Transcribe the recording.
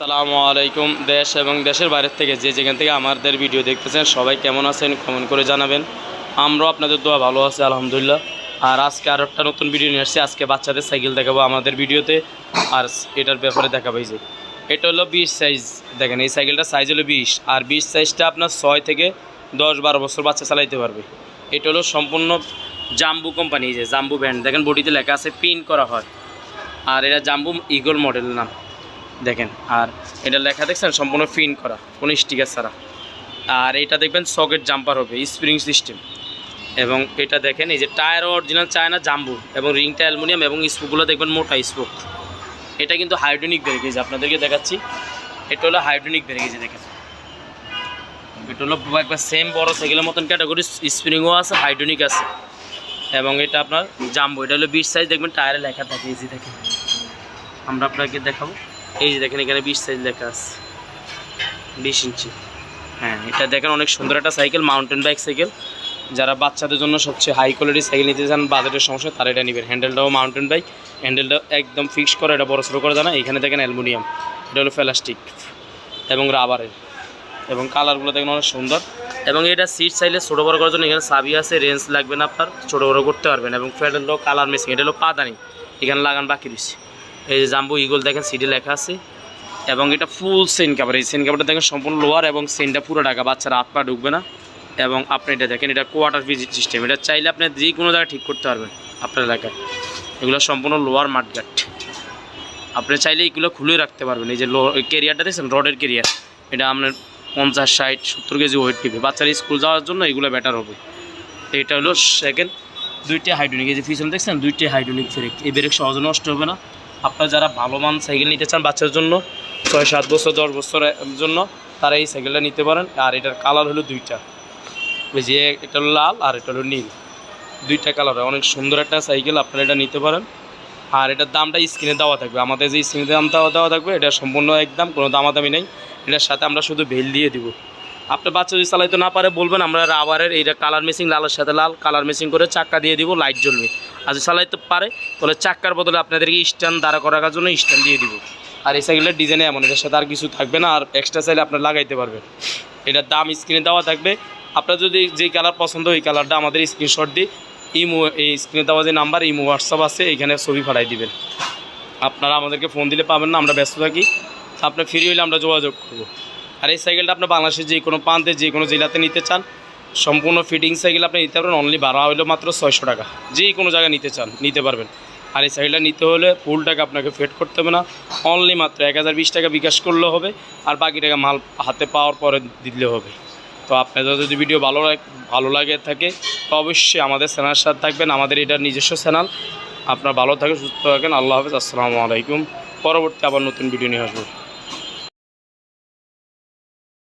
আসসালামু আলাইকুম দেশ এবং দেশের বাইরের থেকে যে যেখান থেকে আমাদের ভিডিও দেখতেছেন, সবাই কেমন আছেন কমেন্ট করে জানাবেন। আমরাও আপনাদের দোয়া ভালো আছে, আলহামদুলিল্লাহ। আর আজকে আর একটা নতুন ভিডিও নিয়ে আসছি, আজকে বাচ্চাদের সাইকেল দেখাবো আমাদের ভিডিওতে। আর এটার ব্যাপারে দেখাবো এই যে, এটা হলো বিশ সাইজ দেখেন এই সাইকেলটার সাইজ হলো বিশ। আর বিশ সাইজটা আপনার ছয় থেকে দশ বারো বছর বাচ্চা চালাইতে পারবে। এটা হলো সম্পূর্ণ জাম্বু কোম্পানি যে জাম্বু ব্যান্ড দেখেন বডিতে লেখা আছে প্রিন্ট করা হয়। আর এটা জাম্বু ইগল মডেল নাম। দেখেন, আর এটা লেখা দেখছেন, সম্পূর্ণ ফিন করা, কোনো স্টিকার ছাড়া। আর এটা দেখবেন, সকেট জাম্পার হবে, স্প্রিং সিস্টেম। এবং এটা দেখেন, এই যে টায়ার অরিজিনাল চায়না জাম্বু এবং রিংটা অ্যালুমিনিয়াম এবং স্পোকগুলো দেখবেন মোটা স্পোক। এটা কিন্তু হাইড্রোনিক ব্রেকেজ আপনাদেরকে দেখাচ্ছি। এটা হলো হাইড্রোনিক ব্রেকেজ দেখেন। এটা হলো একবার সেম বড় সাইকেলের মতন ক্যাটাগরি স্প্রিংও আছে, হাইড্রোনিক আছে। এবং এটা আপনার জাম্বু, এটা হলো বিশ সাইজ দেখবেন টায়ারে লেখা থাকে যে দেখেন। আমরা আপনাকে দেখাবো। এই যে দেখেন, এখানে বিশ সাইজ লেখা আছে। বিশ ইঞ্চি। হ্যাঁ এটা দেখেন অনেক সুন্দর একটা সাইকেল মাউন্টেন বাইক সাইকেল যারা বাচ্চাদের জন্য সবচেয়ে হাই কোয়ালিটি সাইকেল নিতে চান বাজেটের সমস্যা, তারা এটা নেবেন। হ্যান্ডেলটাও মাউন্টেন বাইক হ্যান্ডেলটা একদম ফিক্স করে, এটা বড় ছোটো করে জানা এখানে দেখেন অ্যালুমিনিয়াম এটা হলো প্লাস্টিক এবং রাবারের এবং কালারগুলো দেখেন অনেক সুন্দর। এবং এটা সিট চাইলে ছোটো বড়ো করার জন্য এখানে সাবি আছে রেঞ্জ লাগবে না আপনার, ছোটো বড়ো করতে পারবেন। এবং হলো কালার মেশিন এটা হলো পাদানি। এখানে লাগান বাকি রয়েছে। এই যে জাম্বু ইগল দেখেন সিটে লেখা আছে। এবং এটা ফুল সেন কাভার এই সেন কাভারটা দেখেন সম্পূর্ণ লোয়ার এবং সেনটা পুরো টাকা বাচ্চারা হাত পা ঢুকবে না। এবং আপনি এটা দেখেন, এটা কোয়ার্টার ভিজিট সিস্টেম এটা চাইলে আপনি যে কোনো জায়গায় ঠিক করতে পারবেন আপনার এলাকায়। এগুলো সম্পূর্ণ লোয়ার মাঠঘাট। আপনি চাইলে এগুলো খুলে রাখতে পারবেন। এই যে লো কেরিয়ারটা দেখছেন, রডের কেরিয়ার এটা আপনার পঞ্চাশ, ষাট, সত্তর কেজি ওয়েট নেবে। বাচ্চারা স্কুল যাওয়ার জন্য এগুলো বেটার হবে। এটা হলো সেকেন্ড দুইটা হাইড্রোনিক এই যে পিছনে দেখছেন, দুইটা হাইড্রোনিক ব্রেক এই ব্রেক সহজে নষ্ট হবে না। আপনারা যারা ভালো মান সাইকেল নিতে চান বাচ্চার জন্য, ছয়, সাত বছর, দশ বছরের জন্য, তারা এই সাইকেলটা নিতে পারেন। আর এটার কালার হলো দুইটা। ওই যে এটা হলো লাল আর এটা হলো নীল। দুইটা কালার অনেক সুন্দর একটা সাইকেল আপনারা এটা নিতে পারেন। আর এটার দামটা স্ক্রিনে দেওয়া থাকবে। আমাদের যে স্ক্রিনে দাম দেওয়া দেওয়া থাকবে, এটা সম্পূর্ণ একদম কোনো দামাদামি নেই। এটার সাথে আমরা শুধু ভেল দিয়ে দিব। আপনার বাচ্চা যদি চালাইতে না পারে, বলবেন আমরা রাবারের এইটা কালার মেশিং লালের সাথে লাল কালার মেশিং করে চাক্কা দিয়ে দিব লাইট জ্বলবে। আর যদি চালাইতে পারে, তাহলে চাক্কার বদলে আপনাদেরকে স্ট্যান্ড দাঁড়া করার জন্য স্ট্যান্ড দিয়ে দিব। আর এই সাইকেলের ডিজাইনে এমন, এটার সাথে আর কিছু থাকবে না, আর এক্সট্রা চাইলে আপনার লাগাইতে পারবেন। এটার দাম স্ক্রিনে দেওয়া থাকবে। আপনার যদি যেই কালার পছন্দ, ওই কালারটা আমাদের স্ক্রিনশট দিয়ে ইমো, এই স্ক্রিনে দেওয়া যে নাম্বার ইমো হোয়াটসঅ্যাপ আছে, এখানে ছবি পাঠাই দিবেন। আপনারা আমাদেরকে ফোন দিলে পাবেন না, আমরা ব্যস্ত থাকি। আপনার ফ্রি হলে আমরা যোগাযোগ করব। আর এই সাইকেলটা আপনার বাংলাদেশের যে কোনো প্রান্তে, যে কোনো জেলাতে নিতে চান, সম্পূর্ণ ফিটিং সাইকেল আপনি নিতে পারবেন। অনলি ভাড়া হইল মাত্র ছয়শো টাকা। যে কোনো জায়গায় নিতে চান, নিতে পারবেন। আর এই সাইকেলটা নিতে হলে ফুল টাকা আপনাকে ফেড করতে হবে না। অনলি মাত্র এক হাজার বিশ টাকা বিকাশ করলে হবে, আর বাকি টাকা মাল হাতে পাওয়ার পরে দিলে হবে। তো আপনাদের যদি ভিডিও ভালো ভালো লাগে থাকে, তো অবশ্যই আমাদের চ্যানেলের সাথে থাকবেন। আমাদের এটার নিজস্ব চ্যানেল আপনার ভালো থাকেন, সুস্থ থাকেন। আল্লাহ হাফেজ। আসসালামু আলাইকুম। পরবর্তী আবার নতুন ভিডিও নিয়ে আসব।